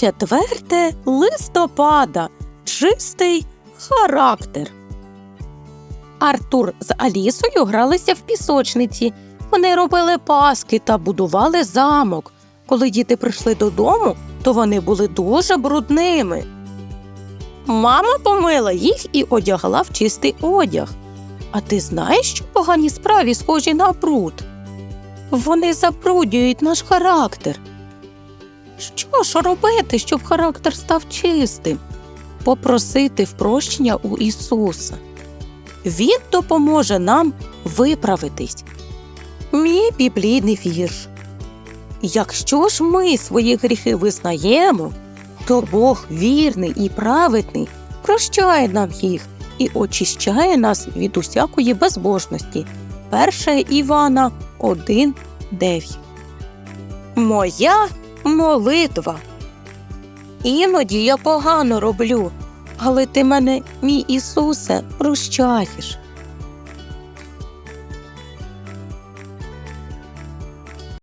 4 листопада. Чистий характер. Артур з Алісою гралися в пісочниці. Вони робили паски та будували замок. Коли діти прийшли додому, то вони були дуже брудними. Мама помила їх і одягла в чистий одяг. А ти знаєш, що погані справи схожі на бруд? Вони забруднюють наш характер. Що ж робити, щоб характер став чистим? Попросити впрощення у Ісуса. Він допоможе нам виправитись. Мій біблійний вірш. Якщо ж ми свої гріхи визнаємо, то Бог вірний і праведний прощає нам їх і очищає нас від усякої безбожності. 1 Івана 1.9 Моя молитва. Іноді я погано роблю, але ти мене, мій Ісусе, прощаєш.